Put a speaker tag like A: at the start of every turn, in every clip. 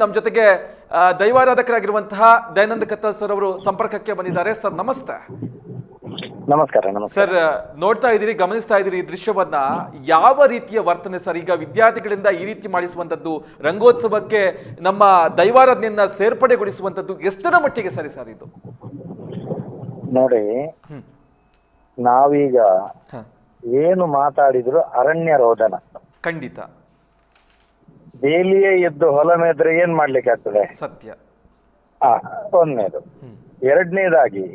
A: ನಮ್ಮ ಜೊತೆಗೆ ದೈವಾರಾಧಕರಾಗಿರುವಂತಹ ದಯಾನಂದ ಕತ್ತಲ್ ಸರ್ ಅವರು ಸಂಪರ್ಕಕ್ಕೆ ಬಂದಿದ್ದಾರೆ. ಸರ್ ನಮಸ್ತೆ.
B: ನಮಸ್ಕಾರ ನಮಸ್ಕಾರ.
A: ಸರ್ ನೋಡ್ತಾ ಇದ್ದೀರಿ ಗಮನಿಸ್ತಾ ಇದ್ದೀರಿ ಈ ದೃಶ್ಯವನ್ನ. ಯಾವ ರೀತಿಯ ವರ್ತನೆ ಸರ್? ಈಗ ವಿದ್ಯಾರ್ಥಿಗಳಿಂದ ಈ ರೀತಿ ಮಾಡಿಸುವಂತದ್ದು ರಂಗೋತ್ಸವಕ್ಕೆ ನಮ್ಮ ದೈವಾರಾಧನೆಯನ್ನ ಸೇರ್ಪಡೆಗೊಳಿಸುವಂತದ್ದು ಎಷ್ಟರ ಮಟ್ಟಿಗೆ ಸರಿ ಸರ್ ಇದು?
B: ನೋಡಿ. ನಾವೀಗ ಏನು ಮಾತಾಡಿದ್ರು ಅರಣ್ಯ ರೋದನ.
A: ಖಂಡಿತ.
B: ಬೇಲಿಯೇ ಎದ್ದು ಹೊಲ ಮೇದ್ರೆ ಏನ್ ಮಾಡ್ಲಿಕ್ಕೆ ಆಗ್ತದೆ?
A: ಸತ್ಯ.
B: ಆ ಒಂದನೇದು. ಎರಡನೇದಾಗಿ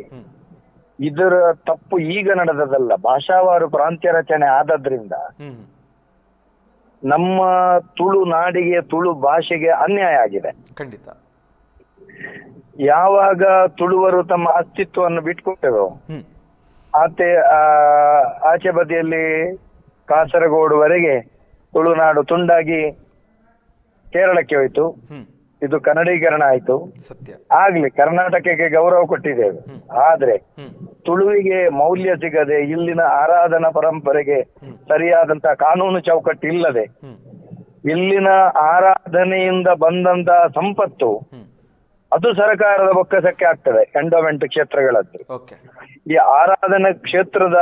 B: ಇದರ ತಪ್ಪು ಈಗ ನಡೆದದಲ್ಲ ಭಾಷಾವಾರು ಪ್ರಾಂತ್ಯ ರಚನೆ ಆದದ್ರಿಂದ. ನಮ್ಮ ತುಳು ನಾಡಿಗೆ ತುಳು ಭಾಷೆಗೆ ಅನ್ಯಾಯ ಆಗಿದೆ.
A: ಖಂಡಿತ.
B: ಯಾವಾಗ ತುಳುವರು ತಮ್ಮ ಅಸ್ತಿತ್ವವನ್ನು ಬಿಟ್ಕೊಟ್ಟರು
A: ಆತೆ
B: ಆಚೆ ಬದಿಯಲ್ಲಿ ಕಾಸರಗೋಡುವರೆಗೆ ತುಳುನಾಡು ತುಂಡಾಗಿ ಕೇರಳಕ್ಕೆ ಹೋಯ್ತು. ಇದು ಕನ್ನಡೀಕರಣ ಆಯ್ತು.
A: ಸತ್ಯ.
B: ಆಗ್ಲಿ ಕರ್ನಾಟಕಕ್ಕೆ ಗೌರವ ಕೊಟ್ಟಿದ್ದೇವೆ. ಆದ್ರೆ ತುಳುವಿಗೆ ಮೌಲ್ಯ ಸಿಗದೆ ಇಲ್ಲಿನ ಆರಾಧನಾ ಪರಂಪರೆಗೆ
A: ಸರಿಯಾದಂತಹ ಕಾನೂನು ಚೌಕಟ್ಟು ಇಲ್ಲದೆ
B: ಇಲ್ಲಿನ ಆರಾಧನೆಯಿಂದ ಬಂದಂತ ಸಂಪತ್ತು ಅದು ಸರ್ಕಾರದ ಬೊಕ್ಕಸಕ್ಕೆ ಆಗ್ತದೆ ಎಂಡೋಮೆಂಟ್ ಕ್ಷೇತ್ರಗಳದ್ದು. ಈ ಆರಾಧನಾ ಕ್ಷೇತ್ರದ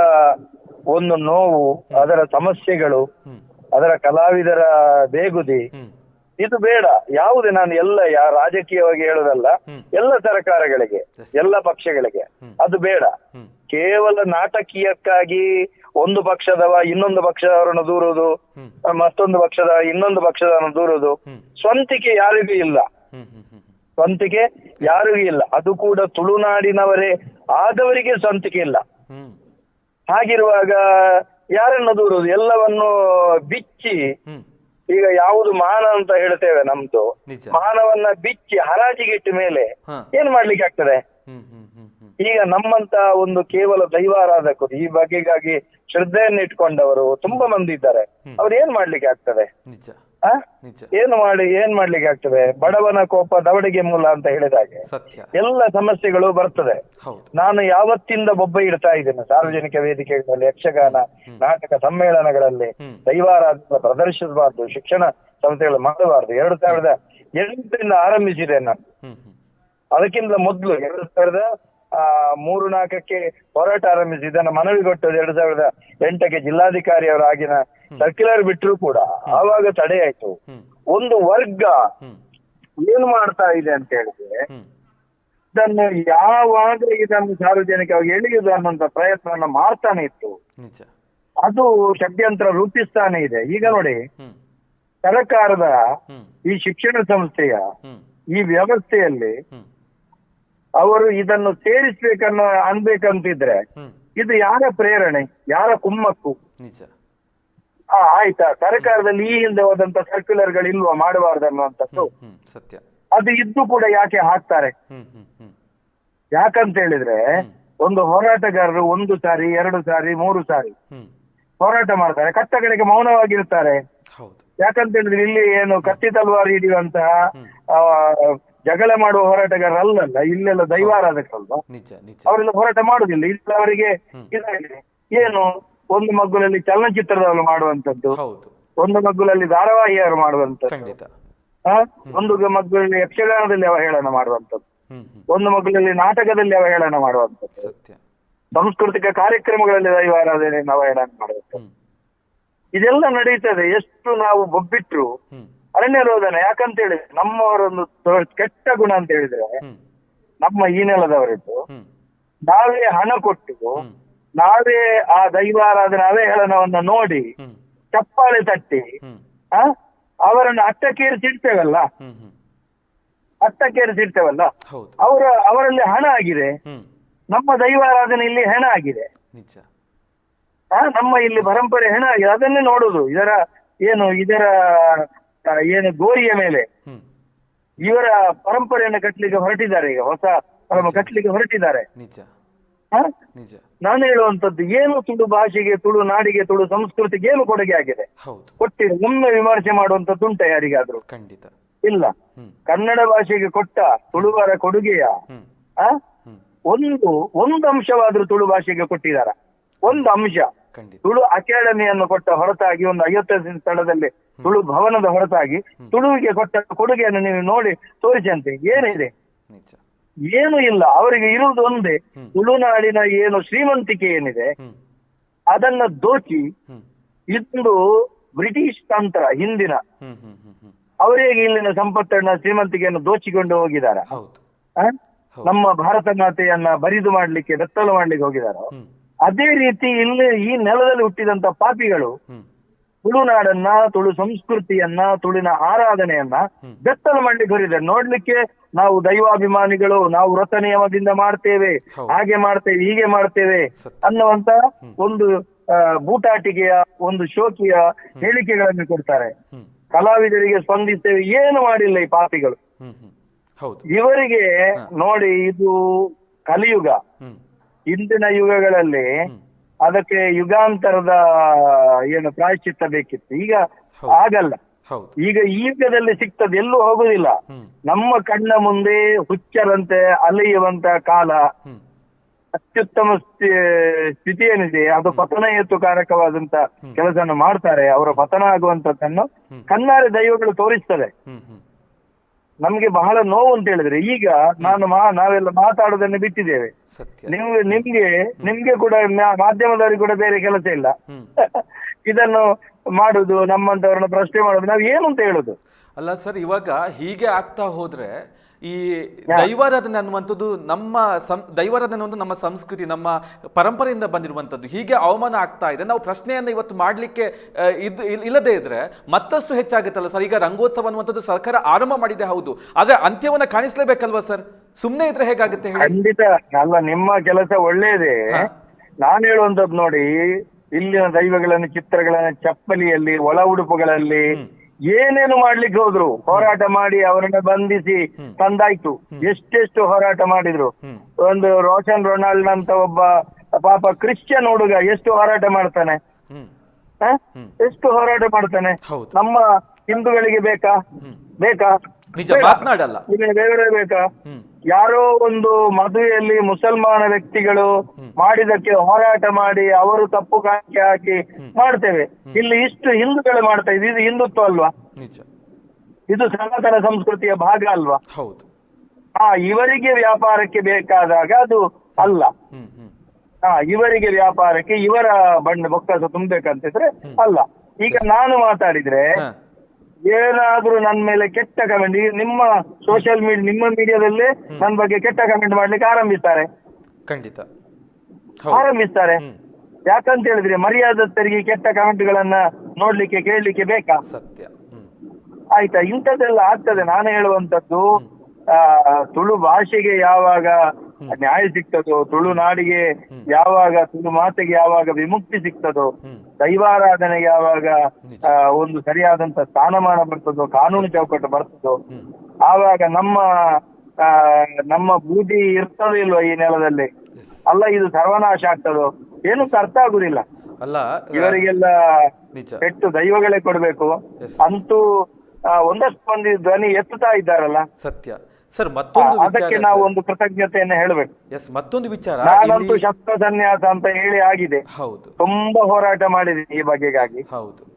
B: ಒಂದು ನೋವು ಅದರ ಸಮಸ್ಯೆಗಳು ಅದರ ಕಲಾವಿದರ ಬೇಗುದಿ ಇದು ಬೇಡ. ಯಾವುದೇ ನಾನು ಎಲ್ಲ ಯಾ ರಾಜಕೀಯವಾಗಿ ಹೇಳೋದಲ್ಲ ಎಲ್ಲ ಸರ್ಕಾರಗಳಿಗೆ ಎಲ್ಲ ಪಕ್ಷಗಳಿಗೆ. ಅದು ಬೇಡ. ಕೇವಲ ನಾಟಕೀಯಕ್ಕಾಗಿ ಒಂದು ಪಕ್ಷದವ ಇನ್ನೊಂದು ಪಕ್ಷದವರನ್ನು
A: ದೂರುದು
B: ಮತ್ತೊಂದು ಪಕ್ಷದ ಇನ್ನೊಂದು ಪಕ್ಷದವನ್ನು ದೂರುವುದು
A: ಹ್ಮ್.
B: ಸ್ವಂತಿಕೆ ಯಾರಿಗೂ ಇಲ್ಲ. ಸ್ವಂತಿಕೆ ಯಾರಿಗೂ ಇಲ್ಲ. ಅದು ಕೂಡ ತುಳುನಾಡಿನವರೇ ಆದವರಿಗೆ ಸ್ವಂತಿಕೆ ಇಲ್ಲ. ಹಾಗಿರುವಾಗ ಯಾರನ್ನು ದೂರುದು ಎಲ್ಲವನ್ನು ಬಿಚ್ಚಿ ಈಗ ಯಾವುದು ಮಾನ ಅಂತ ಹೇಳ್ತೇವೆ ನಮ್ದು.
A: ನಿಜ.
B: ಮಾನವನ್ನ ಬಿಚ್ಚಿ ಹರಾಜಿಗಿಟ್ಟ ಮೇಲೆ
A: ಹಾ.
B: ಏನ್ ಮಾಡ್ಲಿಕ್ಕೆ ಆಗ್ತದೆ?
A: ಹ್ಮ್ ಹ್ಮ್ ಹ್ಮ್ ಹ್ಮ್.
B: ಈಗ ನಮ್ಮಂತ ಒಂದು ಕೇವಲ ದೈವಾರಾಧಕರು ಈ ಬಗೆಗಾಗಿ ಶ್ರದ್ಧೆಯನ್ನು ಇಟ್ಕೊಂಡವರು ತುಂಬಾ ಮಂದಿ ಇದ್ದಾರೆ. ಅವ್ರು ಏನ್ ಮಾಡ್ಲಿಕ್ಕೆ ಆಗ್ತದೆ?
A: ನಿಜ.
B: ಏನು ಮಾಡಿ ಏನ್ ಮಾಡ್ಲಿಕ್ಕೆ ಆಗ್ತದೆ? ಬಡವನ ಕೋಪ ದವಡಿಗೆ ಮೂಲ ಅಂತ
A: ಹೇಳಿದಾಗೆ
B: ಎಲ್ಲ ಸಮಸ್ಯೆಗಳು ಬರ್ತದೆ. ನಾನು ಯಾವತ್ತಿಂದ ಬೊಬ್ಬ ಇಡ್ತಾ ಇದ್ದೇನೆ? ಸಾರ್ವಜನಿಕ ವೇದಿಕೆಗಳಲ್ಲಿ ಯಕ್ಷಗಾನ ನಾಟಕ ಸಮ್ಮೇಳನಗಳಲ್ಲಿ. ದೈವಾರಾಧನೆ ಪ್ರದರ್ಶಿಸಬಾರ್ದು ಶಿಕ್ಷಣ ಸಂಸ್ಥೆಗಳು ಮಾಡಬಾರ್ದು. ಎರಡು ಸಾವಿರದ ಎಂಟರಿಂದ ಆರಂಭಿಸಿದೆ ನಾನು. ಅದಕ್ಕಿಂತ ಮೊದಲು ಎರಡು ಸಾವಿರದ ಆ, ಮೂರು ನಾಲ್ಕಕ್ಕೆ ಹೋರಾಟ ಆರಂಭಿಸಿ ಇದನ್ನ ಮನವಿ ಕೊಟ್ಟದ್ದು ಎರಡು ಸಾವಿರದ ಎಂಟಕ್ಕೆ ಜಿಲ್ಲಾಧಿಕಾರಿ ಅವರ ಆಗಿನ ಸರ್ಕ್ಯುಲರ್ ಬಿಟ್ಟರು ಕೂಡ ಆವಾಗ ತಡೆ ಆಯ್ತು. ಒಂದು ವರ್ಗ ಏನ್ ಮಾಡ್ತಾ ಇದೆ ಅಂತ ಹೇಳಿದ್ರೆ ಇದನ್ನು ಯಾವಾಗ ಇದನ್ನು ಸಾರ್ವಜನಿಕವಾಗಿ ಎಳೆಯುವುದು ಅನ್ನುವಂತ ಪ್ರಯತ್ನವನ್ನ ಮಾಡ್ತಾನೆ ಇತ್ತು. ಅದು ಷಡ್ಯಂತ್ರ ರೂಪಿಸ್ತಾನೆ ಇದೆ. ಈಗ ನೋಡಿ ಸರ್ಕಾರದ ಈ ಶಿಕ್ಷಣ ಸಂಸ್ಥೆಯ ಈ ವ್ಯವಸ್ಥೆಯಲ್ಲಿ ಅವರು ಇದನ್ನು ಸೇರಿಸ್ಬೇಕನ್ನೋ ಅನ್ಬೇಕಂತಿದ್ರೆ ಇದು ಯಾರ ಪ್ರೇರಣೆ? ಯಾರ ಕುಮ್ಮಕ್ಕು? ಆ, ಆಯ್ತಾ? ಸರ್ಕಾರದಲ್ಲಿ ಈ ಹಿಂದೆ ಹೋದಂತ ಸರ್ಕ್ಯುಲರ್ಗಳು ಇಲ್ವಾ? ಮಾಡಬಾರ್ದು
A: ಸತ್ಯ.
B: ಅದು ಇದ್ದು ಕೂಡ ಯಾಕೆ ಹಾಕ್ತಾರೆ? ಯಾಕಂತ ಹೇಳಿದ್ರೆ ಒಂದು ಹೋರಾಟಗಾರರು ಒಂದು ಸಾರಿ ಎರಡು ಸಾರಿ ಮೂರು ಸಾರಿ ಹೋರಾಟ ಮಾಡ್ತಾರೆ. ಕಟ್ಟಗಳಿಗೆ ಮೌನವಾಗಿರ್ತಾರೆ. ಯಾಕಂತ ಹೇಳಿದ್ರೆ ಇಲ್ಲಿ ಏನು ಕತ್ತಿ ತಲವಾರು ಹಿಡಿಯುವಂತಹ ಜಗಳ ಮಾಡುವ ಹೋರಾಟಗಾರರು ಅಲ್ಲಲ್ಲ ಇಲ್ಲೆಲ್ಲ ದೈವಾರಾಧಕರಲ್ವಾ? ಅವರೆಲ್ಲ ಹೋರಾಟ ಮಾಡುದಿಲ್ಲ ಇಲ್ಲ ಅವರಿಗೆ ಇದಾಗಿದೆ. ಏನು? ಒಂದು ಮಗ್ಗುಲಲ್ಲಿ ಚಲನಚಿತ್ರದವರು ಮಾಡುವಂತದ್ದು ಒಂದು ಮಗ್ಗುಲಲ್ಲಿ ಧಾರಾವಾಹಿಯವರು ಮಾಡುವಂತದ್ದು? ಒಂದು ಮಗ್ಗುಲಲ್ಲಿ ಯಕ್ಷಗಾನದಲ್ಲಿ ಅವಹೇಳನ ಮಾಡುವಂತದ್ದು ಒಂದು ಮಗ್ಗುಲಲ್ಲಿ ನಾಟಕದಲ್ಲಿ ಅವಹೇಳನ ಮಾಡುವಂತದ್ದು ಸಾಂಸ್ಕೃತಿಕ ಕಾರ್ಯಕ್ರಮಗಳಲ್ಲಿ ದೈವಾರಾಧನೆ ಅವಹೇಳನ ಮಾಡುವಂತದ್ದು ಇದೆಲ್ಲ ನಡೀತದೆ. ಎಷ್ಟು ನಾವು ಬೊಬ್ಬಿಟ್ರು ಅರಣ್ಯ ರೋಧನ ಯಾಕಂತ ಹೇಳಿದ್ರೆ ನಮ್ಮವರೊಂದು ಕೆಟ್ಟ ಗುಣ ಅಂತ ಹೇಳಿದ್ರೆ ನಮ್ಮ ಈ ನೆಲದವರಿದ್ದು ನಾವೇ ಹಣ ಕೊಟ್ಟು ನಾವೇ ಆ ದೈವಾರಾಧನೆ ಅವಹೇಳನವನ್ನ ನೋಡಿ ಚಪ್ಪಾಳೆ ತಟ್ಟಿ ಅವರನ್ನು ಅಟ್ಟಕ್ಕೇರಿಸಿಡ್ತೇವಲ್ಲ ಅಟ್ಟಕ್ಕೇರಿಸಿಡ್ತೇವಲ್ಲ ಅವರ ಅವರಲ್ಲಿ ಹಣ ಆಗಿದೆ. ನಮ್ಮ ದೈವಾರಾಧನೆ ಇಲ್ಲಿ ಹೆಣ ಆಗಿದೆ. ನಮ್ಮ ಇಲ್ಲಿ ಪರಂಪರೆ ಹೆಣ ಆಗಿದೆ. ಅದನ್ನೇ ನೋಡುದು. ಇದರ ಏನು ಇದರ ಏನು ಗೋರಿಯ ಮೇಲೆ. ಇವರ ಪರಂಪರೆಯನ್ನು ಕಟ್ಟಲಿಕ್ಕೆ ಹೊರಟಿದ್ದಾರೆ ಈಗ. ಹೊಸ ಕಟ್ಟಲಿಕ್ಕೆ ಹೊರಟಿದ್ದಾರೆ. ನಾನು ಹೇಳುವಂತದ್ದು ಏನು ತುಳು ಭಾಷೆಗೆ ತುಳು ನಾಡಿಗೆ ತುಳು ಸಂಸ್ಕೃತಿಗೆ ಏನು ಕೊಡುಗೆ ಆಗಿದೆ? ಕೊಟ್ಟಿದೆ ಒಮ್ಮೆ ವಿಮರ್ಶೆ ಮಾಡುವಂತದ್ದು ಉಂಟ ಯಾರಿಗಾದ್ರೂ?
A: ಖಂಡಿತ.
B: ಇಲ್ಲ. ಕನ್ನಡ ಭಾಷೆಗೆ ಕೊಟ್ಟ ತುಳುವರ ಕೊಡುಗೆಯ? ಒಂದು ಒಂದು ಅಂಶವಾದ್ರೂ ತುಳು ಭಾಷೆಗೆ ಕೊಟ್ಟಿದಾರ? ಒಂದು ಅಂಶ. ತುಳು ಅಕಾಡೆಮಿಯನ್ನು ಕೊಟ್ಟ ಹೊರತಾಗಿ ಒಂದು ಐವತ್ತೈದು ಸ್ಥಳದಲ್ಲಿ ತುಳು ಭವನದ ಹೊರತಾಗಿ ತುಳುವಿಗೆ ಕೊಟ್ಟ ಕೊಡುಗೆಯನ್ನು ನೀವು ನೋಡಿ ತೋರಿಸಂತೆ ಏನಿದೆ? ಏನು ಇಲ್ಲ. ಅವರಿಗೆ ಇರುವುದು ಒಂದೇ. ತುಳುನಾಡಿನ ಏನು ಶ್ರೀಮಂತಿಕೆ ಏನಿದೆ ಅದನ್ನ ದೋಚಿ
A: ಇಂದು
B: ಇದೊಂದು ಬ್ರಿಟಿಷ್ ತಂತ್ರ ಹಿಂದಿನ. ಅವರಿಗೆ ಇಲ್ಲಿನ ಸಂಪತ್ತನ್ನ ಶ್ರೀಮಂತಿಕೆಯನ್ನು ದೋಚಿಕೊಂಡು?
A: ಹೌದು.
B: ನಮ್ಮ ಭಾರತ ಮಾತೆಯನ್ನ ಬರಿದು ಮಾಡ್ಲಿಕ್ಕೆ ಬೆತ್ತಲು ಮಾಡ್ಲಿಕ್ಕೆ ಹೋಗಿದಾರೋ? ಅದೇ ರೀತಿ ಇಲ್ಲಿ ಈ ನೆಲದಲ್ಲಿ ಹುಟ್ಟಿದಂತ ಪಾಪಿಗಳು ತುಳುನಾಡನ್ನ ತುಳು ಸಂಸ್ಕೃತಿಯನ್ನ ತುಳಿನ ಆರಾಧನೆಯನ್ನ ಬೆತ್ತಲ ಮಾಡ್ಲಿಕ್ಕೆ ಹೊರಿದ್ದಾರೆ ನೋಡ್ಲಿಕ್ಕೆ ನಾವು ದೈವಾಭಿಮಾನಿಗಳು ನಾವು ವ್ರತ ನಿಯಮದಿಂದ ಮಾಡ್ತೇವೆ ಹಾಗೆ ಮಾಡ್ತೇವೆ ಹೀಗೆ ಮಾಡ್ತೇವೆ ಅನ್ನುವಂತ ಒಂದು ಬೂಟಾಟಿಕೆಯ ಒಂದು ಶೋಕಿಯ ಹೇಳಿಕೆಗಳನ್ನು ಕೊಡ್ತಾರೆ. ಕಲಾವಿದರಿಗೆ ಸ್ಪಂದಿಸ್ತೇವೆ. ಏನು ಮಾಡಿಲ್ಲ ಈ ಪಾಪಿಗಳು. ಇವರಿಗೆ ನೋಡಿ ಇದು ಕಲಿಯುಗ. ಇಂದಿನ ಯುಗಗಳಲ್ಲಿ ಅದಕ್ಕೆ ಯುಗಾಂತರದ ಏನು ಪ್ರಾಯಶ್ಚಿತ್ತ ಬೇಕಿತ್ತು. ಈಗ. ಆಗಲ್ಲ. ಈಗ ಈ ಯುಗದಲ್ಲಿ ಸಿಗ್ತದೆ ಎಲ್ಲೂ ಹೋಗುದಿಲ್ಲ. ನಮ್ಮ ಕಣ್ಣ ಮುಂದೆ ಹುಚ್ಚರಂತೆ ಅಲೆಯುವಂತ ಕಾಲ. ಅತ್ಯುತ್ತಮ ಸ್ಥಿ- ಸ್ಥಿತಿ ಏನಿದೆ ಅದು ಪತನ ಹೇತುಕಾರಕವಾದಂತ ಕೆಲಸವನ್ನು ಮಾಡ್ತಾರೆ. ಅವರ ಪತನ ಆಗುವಂತದ್ದನ್ನು. ಕಣ್ಣಾರೆ ದೈವಗಳು ತೋರಿಸ್ತದೆ. ನಮ್ಗೆ ಬಹಳ ನೋವು ಅಂತ ಹೇಳಿದ್ರೆ ಈಗ ನಾನು ಮಾ ನಾವೆಲ್ಲ ಮಾತಾಡೋದನ್ನು ಬಿಟ್ಟಿದ್ದೇವೆ. ನಿಮ್ಗೆ ನಿಮ್ಗೆ ನಿಮ್ಗೆ ಕೂಡ ಮಾಧ್ಯಮದವರಿಗೆ ಕೂಡ ಬೇರೆ ಕೆಲಸ ಇಲ್ಲ. ಇದನ್ನು ಮಾಡುದು ನಮ್ಮಂತವ್ರನ್ನ ಪ್ರಶ್ನೆ ಮಾಡುದು ನಾವು ಏನು ಅಂತ ಹೇಳುದು?
A: ಅಲ್ಲ ಸರ್ ಇವಾಗ ಹೀಗೆ ಆಗ್ತಾ ಹೋದ್ರೆ ಈ ದೈವಾರಾಧನೆ ಅನ್ನುವಂಥದ್ದು ನಮ್ಮ ಸಂ ದೈವಾರಾಧನೆ ಒಂದು ನಮ್ಮ ಸಂಸ್ಕೃತಿ ನಮ್ಮ ಪರಂಪರೆಯಿಂದ ಬಂದಿರುವಂಥದ್ದು. ಹೀಗೆ ಅವಮಾನ ಆಗ್ತಾ ಇದೆ. ನಾವು ಪ್ರಶ್ನೆಯನ್ನು ಇವತ್ತು ಮಾಡಲಿಕ್ಕೆ ಇದು ಇಲ್- ಇಲ್ಲದೇ ಇದ್ರೆ ಮತ್ತಷ್ಟು ಹೆಚ್ಚಾಗುತ್ತಲ್ಲ ಸರ್? ಈಗ ರಂಗೋತ್ಸವ ಅನ್ನುವಂಥದ್ದು ಸರ್ಕಾರ ಆರಂಭ ಮಾಡಿದೆ ಹೌದು. ಆದ್ರೆ ಅಂತ್ಯವನ್ನ ಕಾಣಿಸ್ಲೇಬೇಕಲ್ವಾ ಸರ್? ಸುಮ್ಮನೆ ಇದ್ರೆ ಹೇಗಾಗುತ್ತೆ ಹೇಳಿ?
B: ಖಂಡಿತ. ಅಲ್ಲ ನಿಮ್ಮ ಕೆಲಸ ಒಳ್ಳೇದೇ. ನಾನು ಹೇಳುವಂಥದ್ದು ನೋಡಿ ಇಲ್ಲಿನ ದೈವಗಳನ್ನು ಚಿತ್ರಗಳನ್ನ ಚಪ್ಪಲಿಯಲ್ಲಿ ಒಳ ಉಡುಪುಗಳಲ್ಲಿ ಏನೇನು ಮಾಡ್ಲಿಕ್ಕೆ ಹೋದ್ರು ಹೋರಾಟ ಮಾಡಿ ಅವರನ್ನ ಬಂಧಿಸಿ ತಂದಾಯ್ತು. ಎಷ್ಟೆಷ್ಟು ಹೋರಾಟ ಮಾಡಿದ್ರು. ಒಂದು ರೋಷನ್ ರೊನಾಲ್ಡ್ ಅಂತ ಒಬ್ಬ ಪಾಪ ಕ್ರಿಶ್ಚಿಯನ್ ಹುಡುಗ ಎಷ್ಟು ಹೋರಾಟ ಮಾಡ್ತಾನೆ? ಎಷ್ಟು ಹೋರಾಟ ಮಾಡ್ತಾನೆ? ನಮ್ಮ ಹಿಂದೂಗಳಿಗೆ ಬೇಕಾ? ಬೇಕಾ?
A: ಮಾತನಾಡಲ್ಲ.
B: ದೇವರೇ ಬೇಕಾ? ಯಾರೋ ಒಂದು ಮದುವೆಯಲ್ಲಿ ಮುಸಲ್ಮಾನ ವ್ಯಕ್ತಿಗಳು ಮಾಡಿದಕ್ಕೆ ಹೋರಾಟ ಮಾಡಿ ಅವರು ತಪ್ಪು ಕಾಣಿಕೆ ಹಾಕಿ ಮಾಡ್ತೇವೆ. ಇಲ್ಲಿ ಇಷ್ಟು ಹಿಂದೂಗಳು ಮಾಡ್ತಾ ಇದ್ದೀವಿ ಇದು ಹಿಂದುತ್ವ ಅಲ್ವಾ? ಇದು ಸನಾತನ ಸಂಸ್ಕೃತಿಯ ಭಾಗ ಅಲ್ವಾ?
A: ಹೌದು.
B: ಹಾ ಇವರಿಗೆ ವ್ಯಾಪಾರಕ್ಕೆ ಬೇಕಾದಾಗ ಅದು ಅಲ್ಲ. ಹಾ ಇವರಿಗೆ ವ್ಯಾಪಾರಕ್ಕೆ ಇವರ ಬಣ್ಣ ಬೊಕ್ಕಸ ತುಂಬೇಕಂತಿದ್ರೆ ಅಲ್ಲ. ಈಗ ನಾನು ಮಾತಾಡಿದ್ರೆ ಏನಾದ್ರೂ ನನ್ನ ಮೇಲೆ ಕೆಟ್ಟ ಕಮೆಂಟ್ ನಿಮ್ಮ ಸೋಷಿಯಲ್ ಮೀಡಿಯಾ ನಿಮ್ಮ ಮೀಡಿಯಾದಲ್ಲೇ ನನ್ನ ಬಗ್ಗೆ ಕೆಟ್ಟ ಕಮೆಂಟ್ ಮಾಡ್ಲಿಕ್ಕೆ ಆರಂಭಿಸ್ತಾರೆ.
A: ಖಂಡಿತ.
B: ಆರಂಭಿಸ್ತಾರೆ. ಯಾಕಂತ ಹೇಳಿದ್ರೆ ಮರ್ಯಾದತ್ತರಿಗೆ ಕೆಟ್ಟ ಕಮೆಂಟ್ಗಳನ್ನ ನೋಡ್ಲಿಕ್ಕೆ ಕೇಳಲಿಕ್ಕೆ ಬೇಕಾ?
A: ಸತ್ಯ.
B: ಆಯ್ತಾ? ಇಂಥದ್ದೆಲ್ಲ ಆಗ್ತದೆ. ನಾನು ಹೇಳುವಂತದ್ದು ಆ ತುಳು ಭಾಷೆಗೆ ಯಾವಾಗ ನ್ಯಾಯ ಸಿಗ್ತದೋ ತುಳು ನಾಡಿಗೆ ಯಾವಾಗ ತುಳು ಮಾತೆಗೆ ಯಾವಾಗ ವಿಮುಕ್ತಿ ಸಿಗ್ತದೋ
A: ದೈವಾರಾಧನೆ
B: ದೈವಾರಾಧನೆಗೆ ಯಾವಾಗ ಒಂದು ಸರಿಯಾದಂತ ಸ್ಥಾನಮಾನ ಬರ್ತದೋ ಕಾನೂನು ಚೌಕಟ್ಟು ಬರ್ತದೋ ಆವಾಗ ನಮ್ಮ ನಮ್ಮ ಬೂದಿ ಇರ್ತದೋ ಇಲ್ವೋ ಈ ನೆಲದಲ್ಲಿ? ಅಲ್ಲ ಇದು ಸರ್ವನಾಶ ಆಗ್ತದೋ? ಏನು ಅರ್ಥ ಆಗುದಿಲ್ಲ.
A: ಅಲ್ಲ
B: ಇವರಿಗೆಲ್ಲ
A: ಹೆಚ್ಚು
B: ಪೆಟ್ಟು ದೈವಗಳೇ ಕೊಡ್ಬೇಕು. ಅಂತೂ ಒಂದಷ್ಟು ಮಂದಿ ಧ್ವನಿ ಎತ್ತುತ್ತಾ ಇದ್ದಾರಲ್ಲ?
A: ಸತ್ಯ. ಸರ್ ಮತ್ತೊಂದು
B: ಅದಕ್ಕೆ
A: ವಿಚಾರ
B: ನಾವು ಒಂದು ಕೃತಜ್ಞತೆಯನ್ನು ಹೇಳಬೇಕು.
A: ಎಸ್ ಮತ್ತೊಂದು ವಿಚಾರ.
B: ನಾನಂತೂ
A: ಇಲ್ಲಿ
B: ಶಸ್ತ್ರ ಸನ್ಯಾಸ ಅಂತ ಹೇಳಿ ಆಗಿದೆ.
A: ಹೌದು.
B: ತುಂಬಾ ಹೋರಾಟ ಮಾಡಿದೆ ಈ ಬಗೆಗಾಗಿ.
A: ಹೌದು?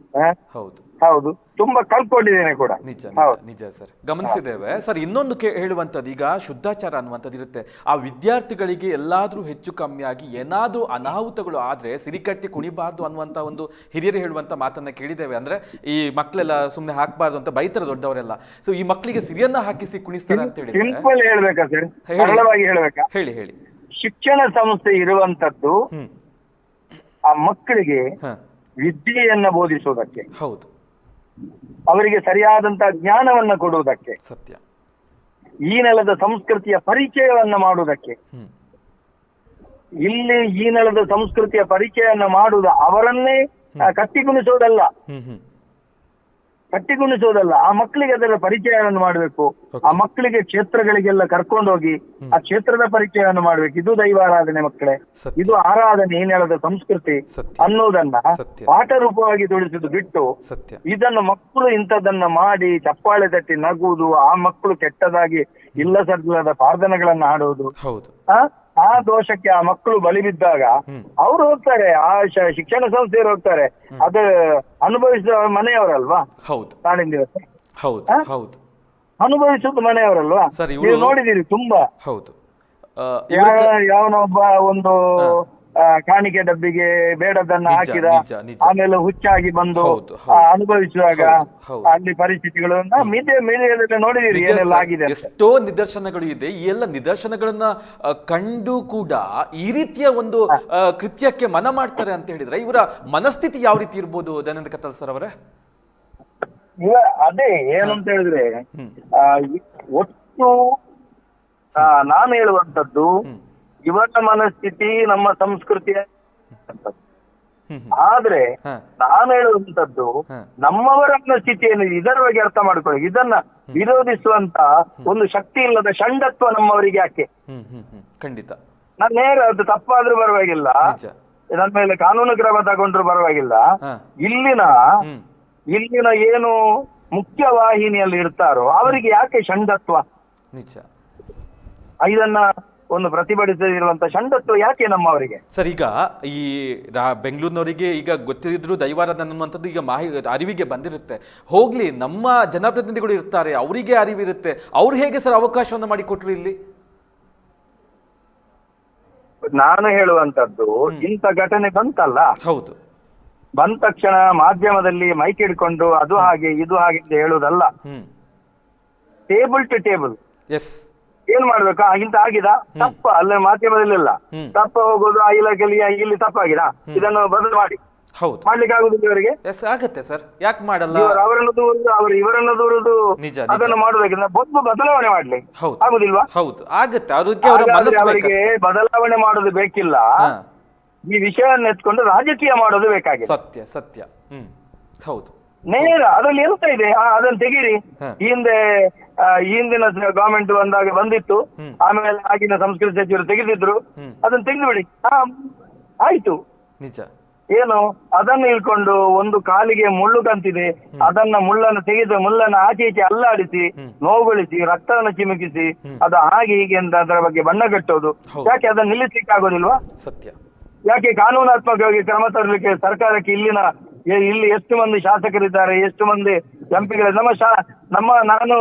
A: ಹೌದು.
B: ಹೌದು. ತುಂಬಾ ಕಲ್ತ್ಕೊಂಡಿದ್ದೇನೆ ಕೂಡ.
A: ನಿಜ. ನಿಜ ನಿಜ ಸರ್. ಗಮನಿಸಿದ್ದೇವೆ. ಸರ್ ಇನ್ನೊಂದು ಹೇಳುವಂತದ್ದು ಹೇಳುವಂಥದ್ದು ಈಗ ಶುದ್ಧಾಚಾರ ಅನ್ನುವಂಥದ್ದು ಇರುತ್ತೆ. ಆ ವಿದ್ಯಾರ್ಥಿಗಳಿಗೆ ಎಲ್ಲಾದ್ರೂ ಹೆಚ್ಚು ಕಮ್ಮಿ ಆಗಿ ಏನಾದ್ರೂ ಅನಾಹುತಗಳು ಆದ್ರೆ ಸಿರಿಕಟ್ಟಿ ಕುಣಿಬಾರ್ದು ಅನ್ನುವಂಥ ಒಂದು ಹಿರಿಯರು ಹೇಳುವಂತ ಮಾತನ್ನ ಕೇಳಿದ್ದೇವೆ. ಅಂದ್ರೆ ಈ ಮಕ್ಕಳೆಲ್ಲ ಸುಮ್ಮನೆ ಹಾಕಬಾರ್ದು ಅಂತ ಬೈತಾರೆ ದೊಡ್ಡವರೆಲ್ಲ. ಸೊ ಈ ಮಕ್ಕಳಿಗೆ ಸಿರಿಯನ್ನ ಹಾಕಿಸಿ ಕುಣಿಸ್ತಾರೆ ಅಂತ ಹೇಳಿದ್ರೆ
B: ಸಿಂಪಲ್ ಹೇಳ್ಬೇಕಾ ಸರ್?
A: ಹೇಳಿ.
B: ಸರಳವಾಗಿ ಹೇಳ್ಬೇಕಾ?
A: ಹೇಳಿ ಹೇಳಿ.
B: ಶಿಕ್ಷಣ ಸಂಸ್ಥೆ ಇರುವಂತದ್ದು
A: ಹ್ಮ್.
B: ಆ ಮಕ್ಕಳಿಗೆ
A: ಹ.
B: ವಿದ್ಯೆಯನ್ನ ಬೋಧಿಸುವುದಕ್ಕೆ.
A: ಹೌದು.
B: ಅವರಿಗೆ ಸರಿಯಾದಂತ ಜ್ಞಾನವನ್ನ ಕೊಡುವುದಕ್ಕೆ.
A: ಸತ್ಯ.
B: ಈ ನೆಲದ ಸಂಸ್ಕೃತಿಯ ಪರಿಚಯವನ್ನ ಮಾಡುವುದಕ್ಕೆ. ಇಲ್ಲಿ ಈ ನೆಲದ ಸಂಸ್ಕೃತಿಯ ಪರಿಚಯವನ್ನ ಮಾಡುವುದು ಅವರನ್ನೇ ಕಟ್ಟಿಗುಣಿಸುವುದಲ್ಲ. ಕಟ್ಟಿಗುಣಿಸೋದಲ್ಲ ಕಟ್ಟಿಗುಣಿಸೋದಲ್ಲ ಆ ಮಕ್ಕಳಿಗೆ ಅದರ ಪರಿಚಯವನ್ನು ಮಾಡಬೇಕು. ಆ ಮಕ್ಕಳಿಗೆ ಕ್ಷೇತ್ರಗಳಿಗೆಲ್ಲ ಕರ್ಕೊಂಡೋಗಿ ಆ ಕ್ಷೇತ್ರದ ಪರಿಚಯವನ್ನು ಮಾಡ್ಬೇಕು. ಇದು ದೈವಾರಾಧನೆ ಮಕ್ಕಳೇ. ಇದು ಆರಾಧನೆ ಏನ್ ಹೇಳೋದು ಸಂಸ್ಕೃತಿ ಅನ್ನೋದನ್ನ. ಪಾಠ ರೂಪವಾಗಿ ತಿಳಿಸುದು ಬಿಟ್ಟು ಇದನ್ನು ಮಕ್ಕಳು ಇಂಥದನ್ನ ಮಾಡಿ ಚಪ್ಪಾಳೆ ತಟ್ಟಿ ನಗುವುದು ಆ ಮಕ್ಕಳು ಕೆಟ್ಟದಾಗಿ ಇಲ್ಲ ಪ್ರಾರ್ಥನೆಗಳನ್ನ ಆಡುವುದು
A: ಹೌದು.
B: ಆ? ದೋಷಕ್ಕೆ ಆ ಮಕ್ಕಳು ಬಲಿ ಬಿದ್ದಾಗ ಅವ್ರು ಹೋಗ್ತಾರೆ ಆ ಶಿಕ್ಷಣ ಸಂಸ್ಥೆಯವರು ಹೋಗ್ತಾರೆ. ಅದು ಅನುಭವಿಸಿದ ಮನೆಯವರಲ್ವಾ?
A: ಹೌದು.
B: ನಾಳಿನ ದಿವಸ.
A: ಹೌದು
B: ಅನುಭವಿಸಿದ ಮನೆಯವರಲ್ವಾ?
A: ಸರಿ
B: ನೀವು ನೋಡಿದಿರಿ ತುಂಬಾ.
A: ಹೌದು.
B: ಯಾವನೊಬ್ಬ ಒಂದು ಆ, ಕಾಣಿಕೆ ಡಬ್ಬಿಗೆ ಬೇಡದನ್ನ
A: ನಿಜ,
B: ಹಾಕಿದ
A: ನಿಜ, ನಿಜ.
B: ಆಮೇಲೆ ಹುಚ್ಚಾಗಿ ಬಂದು
A: ಹೌದು,
B: ಆ,
A: ಹೌದು.
B: ಅನುಭವಿಸುವಾಗ
A: ಹೌದು, ಹೌದು.
B: ಅಲ್ಲಿ ಪರಿಸ್ಥಿತಿಗಳು ಮೀಡಿಯಾ ಮೀಡಿಯಾದಲ್ಲಿ ನೋಡಿದಿರಿ
A: ನಿಜ
B: ಏನೆಲ್ಲ
A: ಸರ್,
B: ಆಗಿದೆ ಅಂತ
A: ಎಷ್ಟೋ ನಿದರ್ಶನಗಳು ಇದೆ ಈ ಎಲ್ಲ ನಿದರ್ಶನಗಳನ್ನ ಆ, ಕಂಡು ಕೂಡ ಈ ರೀತಿಯ ಒಂದು ಆ, ಕೃತ್ಯಕ್ಕೆ ಮನ ಮಾಡ್ತಾರೆ ಅಂತ ಹೇಳಿದ್ರೆ ಇವರ ಮನಸ್ಥಿತಿ ಯಾವ ರೀತಿ ಇರ್ಬೋದು ದಯಾನಂದ ಕತ್ತಲ್ ಸರ್ ಅವರೇ
B: ಇವ ಅದೇ ಏನಂತ ಹೇಳಿದ್ರೆ
A: ಹ್ಮ್.
B: ಆ, ಇ- ಒಟ್ಟು ಆ, ನಾನು ಹೇಳುವಂತದ್ದು
A: ಹ್ಮ್.
B: ಇವರ ಮನಸ್ಥಿತಿ ನಮ್ಮ ಸಂಸ್ಕೃತಿಯ. ಆದ್ರೆ. ನಾನು ಹೇಳುವಂತದ್ದು ನಮ್ಮವರ ಮನಸ್ಥಿತಿಯನ್ನು ಇದರ ಬಗ್ಗೆ ಅರ್ಥ ಮಾಡ್ಕೊಳ್ಳಿ. ಇದನ್ನ ವಿರೋಧಿಸುವಂತ ಒಂದು ಶಕ್ತಿ ಇಲ್ಲದ ಷಂಡತ್ವ ನಮ್ಮವರಿಗೆ ಯಾಕೆ?
A: ಖಂಡಿತ.
B: ನಾನು ನೇರ ಅದು ತಪ್ಪಾದ್ರೂ ಪರವಾಗಿಲ್ಲ. ನನ್ನ ಮೇಲೆ ಕಾನೂನು ಕ್ರಮ ತಗೊಂಡ್ರು ಪರವಾಗಿಲ್ಲ. ಇಲ್ಲಿನ ಇಲ್ಲಿನ ಏನು ಮುಖ್ಯ ವಾಹಿನಿಯಲ್ಲಿ ಇರ್ತಾರೋ ಅವರಿಗೆ ಯಾಕೆ ಷಂಡತ್ವ?
A: ನಿಜ.
B: ಇದನ್ನ ಒಂದು ಪ್ರತಿಭಟಿಸದಿರುವಂತ ಷಂಡತ್ವ ಯಾಕೆ ನಮ್ಮವರಿಗೆ
A: ಸರ್ ಈಗ ಈ ರಾ- ಬೆಂಗಳೂರಿನವರಿಗೆ ಈಗ ಗೊತ್ತಿದ್ರು ದೈವಾರಾಧನೆ ಅನ್ನುವಂಥದ್ದು ಈಗ ಮಾಹಿ ಅರಿವಿಗೆ ಬಂದಿರುತ್ತೆ. ಹೋಗ್ಲಿ ನಮ್ಮ ಜನಪ್ರತಿನಿಧಿಗಳು ಇರ್ತಾರೆ ಅವರಿಗೆ ಅರಿವಿರುತ್ತೆ. ಅವ್ರು ಹೇಗೆ ಸರ್ ಅವಕಾಶವನ್ನು ಮಾಡಿಕೊಟ್ರು ಇಲ್ಲಿ?
B: ನಾನು ಹೇಳುವಂತದ್ದು ಇಂಥ ಘಟನೆ ಬಂತಲ್ಲ?
A: ಹೌದು.
B: ಬಂದ ತಕ್ಷಣ ಮಾಧ್ಯಮದಲ್ಲಿ ಮೈಕ್ ಹಿಡ್ಕೊಂಡು ಅದು ಹಾಗೆ ಇದು ಹಾಗೆ ಅಂತ ಹೇಳುವುದಲ್ಲ.
A: ಹ್ಮ್.
B: ಟೇಬಲ್ ಟು ಟೇಬಲ್
A: ಎಸ್
B: ಏನ್ ಮಾಡ್ಬೇಕು? ಇಂತ ಆಗಿದ? ತಪ್ಪ. ಅಲ್ಲ ಮಾಧ್ಯಮದಲ್ಲೆಲ್ಲ.
A: ಇಲ್ಲ
B: ತಪ್ಪ ಹೋಗೋದು ಆ ಇಲಾಖೆಯಲ್ಲಿ ಇಲ್ಲಿ ತಪ್ಪಾಗಿದ? ಇದನ್ನು ಬದಲು ಮಾಡಿ.
A: ಹೌದು.
B: ಮಾಡ್ಲಿಕ್ಕೆ ಆಗುದಿಲ್ಲ ಇವರಿಗೆ?
A: ಎಸ್ ಆಗತ್ತೆ ಸರ್. ಯಾಕೆ ಮಾಡಲ್ಲ?
B: ಇವರು ಅವರನ್ನು ದೂರುದು ಅವರು ಇವರನ್ನು ದೂರುದು
A: ನಿಜ,
B: ಅದನ್ನು ಮಾಡುವುದಕ್ಕಿಂತ ಮೊದಲು ಬದಲಾವಣೆ ಮಾಡ್ಲಿ.
A: ಹೌದು.
B: ಆಗುದಿಲ್ವಾ?
A: ಹೌದು. ಆಗತ್ತೆ. ಅದಕ್ಕೆ ಅವರ ಮನಸ್ಸು
B: ಅವರಿಗೆ ಬದಲಾವಣೆ ಮಾಡೋದು ಬೇಕಿಲ್ಲ. ಈ ವಿಷಯವನ್ನು ಎತ್ಕೊಂಡು ರಾಜಕೀಯ ಮಾಡೋದು ಬೇಕಾಗಿದೆ
A: ಸತ್ಯ ಸತ್ಯ. ಹ್ಮ್. ಹೌದು.
B: ನೇರ ಅದ್ರಲ್ಲಿ ಎಂತ ಇದೆ? ಅದನ್ನ ತೆಗೀರಿ. ಈ ಹಿಂದೆ ಈ ಹಿಂದಿನ ಗವರ್ಮೆಂಟ್ ಬಂದಾಗ ಬಂದಿತ್ತು. ಆಮೇಲೆ ಆಗಿನ ಸಂಸ್ಕೃತಿ ಸಚಿವರು ತೆಗೆದಿದ್ರು. ಅದನ್ನ ತೆಗೆದು ಬಿಡಿ ಹಾ ಆಯ್ತು.
A: ನಿಜ.
B: ಏನು? ಅದನ್ನು ಇಳ್ಕೊಂಡು ಒಂದು ಕಾಲಿಗೆ ಮುಳ್ಳು ಕಂತಿದೆ. ಅದನ್ನ ಮುಳ್ಳನ್ನು ತೆಗೆದು ಮುಳ್ಳನ್ನು ಆಚೆ ಈಚೆ ಅಲ್ಲಾಡಿಸಿ ನೋವುಗೊಳಿಸಿ ರಕ್ತವನ್ನು ಚಿಮುಕಿಸಿ ಅದು ಹಾಗೆ ಹೀಗೆ ಅಂತ ಅದರ ಬಗ್ಗೆ ಬಣ್ಣ ಕಟ್ಟೋದು. ಯಾಕೆ ಅದನ್ನ ನಿಲ್ಲಿಸ್ಲಿಕ್ಕೆ ಆಗೋದಿಲ್ವಾ
A: ಸತ್ಯ.
B: ಯಾಕೆ ಕಾನೂನಾತ್ಮಕವಾಗಿ ಕ್ರಮ ತರಲಿಕ್ಕೆ ಸರ್ಕಾರಕ್ಕೆ ಇಲ್ಲಿನ ಇಲ್ಲಿ ಎಷ್ಟು ಮಂದಿ ಶಾಸಕರಿದ್ದಾರೆ ಎಷ್ಟು ಮಂದಿ ಎಂಪಿಗಳು ನಮ್ಮ ಶಾ ನಮ್ಮ ನಾನು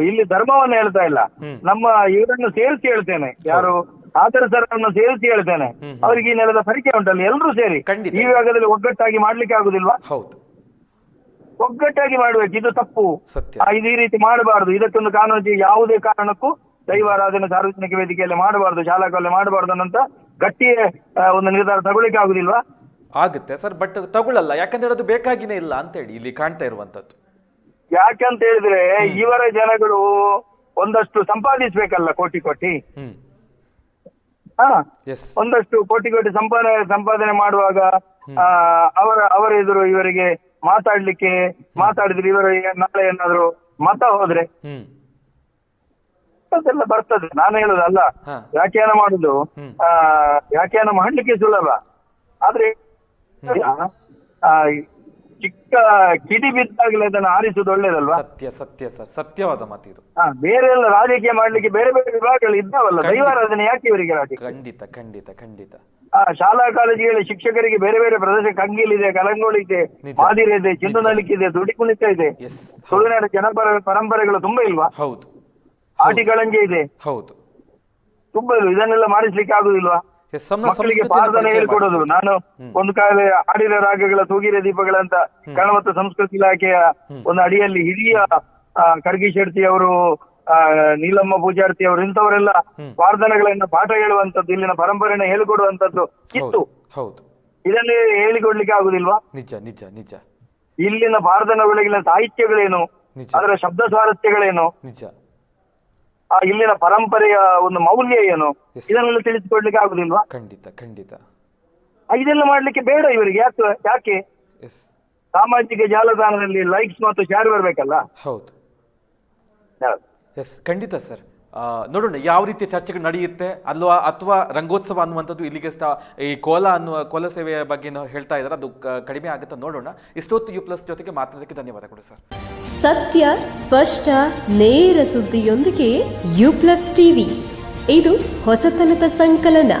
B: ಇಲ್ಲಿ ಧರ್ಮವನ್ನು ಹೇಳ್ತಾ ಇಲ್ಲ. ನಮ್ಮ ಇವರನ್ನು ಸೇರಿಸಿ ಹೇಳ್ತೇನೆ. ಯಾರು ಆದರ ಸರ್ವನ್ನು ಸೇರಿಸಿ ಹೇಳ್ತೇನೆ. ಅವರಿಗೆ ಈ ನೆಲದ ಪರಿಚಯ ಉಂಟಲ್ಲ ಎಲ್ಲರೂ ಸೇರಿ.
A: ಖಂಡಿತ.
B: ಈ ವಿಭಾಗದಲ್ಲಿ ಒಗ್ಗಟ್ಟಾಗಿ ಮಾಡ್ಲಿಕ್ಕೆ ಆಗುದಿಲ್ವಾ?
A: ಹೌದು.
B: ಒಗ್ಗಟ್ಟಾಗಿ ಮಾಡ್ಬೇಕು ಇದು ತಪ್ಪು.
A: ಸತ್ಯ.
B: ಆ, ಇದು ಈ ರೀತಿ ಮಾಡಬಾರದು. ಇದಕ್ಕೊಂದು ಕಾನೂನು ಯಾವುದೇ ಕಾರಣಕ್ಕೂ ದೈವಾರಾಧನೆ ಸಾರ್ವಜನಿಕ ವೇದಿಕೆಯಲ್ಲಿ ಮಾಡಬಾರದು ಶಾಲಾ ಕಾಲೇಜು ಮಾಡಬಾರದು ಅನ್ನಂತ ಗಟ್ಟಿಯೇ ಆ, ಒಂದು ನಿರ್ಧಾರ ತಗೊಳ್ಳಿಕ್ಕೆ ಆಗುದಿಲ್ವಾ?
A: ಆಗುತ್ತೆ. ಸರ್ ಬಟ್ ತಗೊಳ್ಳಲ್ಲ. ಯಾಕಂದ್ರೆ ಅದು ಬೇಕಾಗಿನೇ ಇಲ್ಲ ಅಂತೇಳಿ ಇಲ್ಲಿ ಕಾಣ್ತಾ ಇರುವಂತದ್ದು
B: ಯಾಕಂತ ಹೇಳಿದ್ರೆ ಇವರ ಜನಗಳು ಒಂದಷ್ಟು ಸಂಪಾದಿಸ್ಬೇಕಲ್ಲ ಕೋಟಿ ಕೋಟಿ. ಒಂದಷ್ಟು ಕೋಟಿ ಕೋಟಿ ಸಂಪಾದನೆ ಸಂಪಾದನೆ ಮಾಡುವಾಗ ಅವರ ಅವರ ಎದುರು ಇವರಿಗೆ ಮಾತಾಡ್ಲಿಕ್ಕೆ ಮಾತಾಡಿದ್ರೆ ಇವರು ನಾಳೆ ಏನಾದ್ರು ಮತ ಹೋದ್ರೆ ಅದೆಲ್ಲ ಬರ್ತದೆ. ನಾನು ಹೇಳುದಲ್ಲ. ವ್ಯಾಖ್ಯಾನ ಮಾಡುದು. ಆ ವ್ಯಾಖ್ಯಾನ ಮಾಡ್ಲಿಕ್ಕೆ ಸುಲಭ. ಆದ್ರೆ ಚಿಕ್ಕ ಕಿಡಿ ಬಿದ್ದಾಗಲೇ ಅದನ್ನು ಆರಿಸುದು ಒಳ್ಳೇದಲ್ವಾ?
A: ಸತ್ಯ ಸತ್ಯ ಸರ್. ಸತ್ಯವಾದ ಮಾತು ಇದು.
B: ಹಾ ಬೇರೆ ಎಲ್ಲ ರಾಜಕೀಯ ಮಾಡ್ಲಿಕ್ಕೆ ಬೇರೆ ಬೇರೆ ವಿಭಾಗಗಳು ಇದ್ದಾವಲ್ಲ
A: ಖಂಡಿತ.
B: ದೈವಾರಾಧನೆ ಯಾಕೆ ಇವರಿಗೆ ರಾಜಕೀಯ?
A: ಖಂಡಿತ ಖಂಡಿತ ಖಂಡಿತ.
B: ಆ ಶಾಲಾ ಕಾಲೇಜುಗಳ ಶಿಕ್ಷಕರಿಗೆ ಬೇರೆ ಬೇರೆ ಪ್ರದೇಶ ಕಂಗೀಲಿದೆ ಕಲಂಗೋಳಿ ಇದೆ
A: ನಿಜ.
B: ಮಾದಿರೆ ಇದೆ ಚಿಂದನಲಿಕೆ ಇದೆ ದುಡಿ ಕುಣಿತ ಇದೆ.
A: ಎಸ್
B: ತುಳುನಾಡ ಜನಪರ ಪರಂಪರೆಗಳು ತುಂಬಾ ಇಲ್ವಾ?
A: ಹೌದು.
B: ಆಟಿಗಳಂಜೆ ಇದೆ.
A: ಹೌದು.
B: ತುಂಬಾ ಇಲ್ವಾ? ಇದನ್ನೆಲ್ಲ ಮಾಡಿಸ್ಲಿಕ್ಕೆ ಆಗುದಿಲ್ವಾ? ಮಕ್ಕಳಿಗೆ ಹೇಳ್ಕೊಡೋದು ನಾನು ಒಂದು ಕಾಲ ಹಾಡಿನ ರಾಗಗಳ ತೂಗಿರ ದೀಪಗಳಂತ ಕನ್ನಡ ಮತ್ತು ಸಂಸ್ಕೃತಿ ಇಲಾಖೆಯ ಒಂದು ಅಡಿಯಲ್ಲಿ ಹಿರಿಯ ಕರ್ಗಿ ಖರ್ಗಿ ಶೆಟ್ಟಿ ಅವರು ನೀಲಮ್ಮ ಪೂಜಾರ್ತಿ ಅವರು ಇಂಥವರೆಲ್ಲ ವಾರ್ಧನಗಳನ್ನ ಪಾಠ ಹೇಳುವಂತದ್ದು ಇಲ್ಲಿನ ಪರಂಪರೆನ ಹೇಳಿಕೊಡುವಂತದ್ದು ಇತ್ತು. ಇದನ್ನೇ ಹೇಳಿಕೊಡ್ಲಿಕ್ಕೆ ಆಗುದಿಲ್ವಾ?
A: ನಿಜ ನಿಜ ನಿಜ.
B: ಇಲ್ಲಿನ ಭಾರತದೊಳಗಿನ ಸಾಹಿತ್ಯಗಳೇನು?
A: ನಿಜ.
B: ಅದರ ಶಬ್ದ ಸ್ವಾರಸ್ಯಗಳೇನು
A: ನಿಜ.
B: ಆ ಇಲ್ಲಿನ ಪರಂಪರೆಯ ಒಂದು ಮೌಲ್ಯ ಏನು. ಇದನ್ನೆಲ್ಲ ತಿಳಿಸಿಕೊಡ್ಲಿಕ್ಕೆ ಆಗುದಿಲ್ವಾ?
A: ಖಂಡಿತ ಖಂಡಿತ.
B: ಆ, ಇದೆಲ್ಲ ಮಾಡ್ಲಿಕ್ಕೆ ಬೇಡ ಇವರಿಗೆ. ಯಾಕೆ ಯಾಕೆ?
A: ಎಸ್
B: ಸಾಮಾಜಿಕ ಜಾಲತಾಣದಲ್ಲಿ ಲೈಕ್ಸ್ ಮತ್ತು ಶೇರ್ ಬರ್ಬೇಕಲ್ಲ?
A: ಹೌದು. ಎಸ್ ಖಂಡಿತ ಸರ್ ನೋಡೋಣ ಯಾವ ರೀತಿಯ ಚರ್ಚೆಗಳು ನಡೆಯುತ್ತೆ ಅಲ್ವಾ ಅಥವಾ ರಂಗೋತ್ಸವ ಅನ್ನುವಂಥದ್ದು ಇಲ್ಲಿಗೆ ಸ್ಟಾ ಈ ಕೋಲ ಅನ್ನುವ ಕೋಲ ಸೇವೆಯ ಬಗ್ಗೆ ಹೇಳ್ತಾ ಇದ್ದಾರೆ ಅದು ಕಡಿಮೆ ಆಗುತ್ತೆ ನೋಡೋಣ. ಇಷ್ಟೊತ್ತು ಯು ಪ್ಲಸ್ ಜೊತೆಗೆ ಮಾತಾಡೋದಕ್ಕೆ ಧನ್ಯವಾದಗಳು ಸರ್.
C: ಸತ್ಯ ಸ್ಪಷ್ಟ ನೇರ ಸುದ್ದಿಯೊಂದಿಗೆ ಯು ಪ್ಲಸ್ ಟಿವಿ ಇದು ಹೊಸತನದ ಸಂಕಲನ.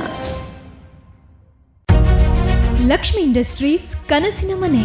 D: ಲಕ್ಷ್ಮಿ ಇಂಡಸ್ಟ್ರೀಸ್ ಕನಸಿನ ಮನೆ.